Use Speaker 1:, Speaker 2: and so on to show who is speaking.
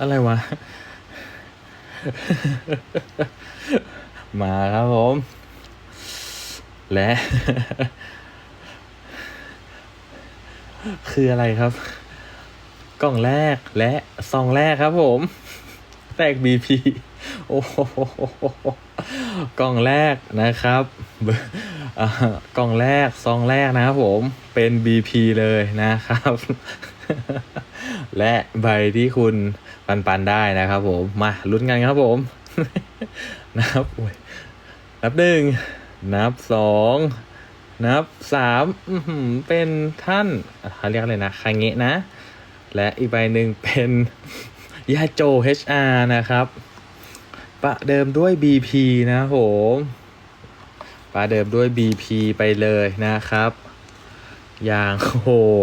Speaker 1: อะไรวะ มาครับผม และ คืออะไรครับ กล่องแรกและซองแรกครับผม แตก BP โอ้กล่องแรกนะครับเบอร์กล่องแรกซองแรกนะครับผมเป็น BP เลยนะครับ และใบที่คุณปันปันๆได้นะครับผม มาลุ้นกันครับผม นับโอ้ยนับหนึ่งนับสองนับสามเป็นท่านเขาเรียกอะไรนะคางเงะนะ และอีกใบหนึ่งเป็นยาโจ HR นะครับ ประเดิมด้วย BP นะผมประเดิมด้วย BP ไปเลยนะครับ อย่างโหด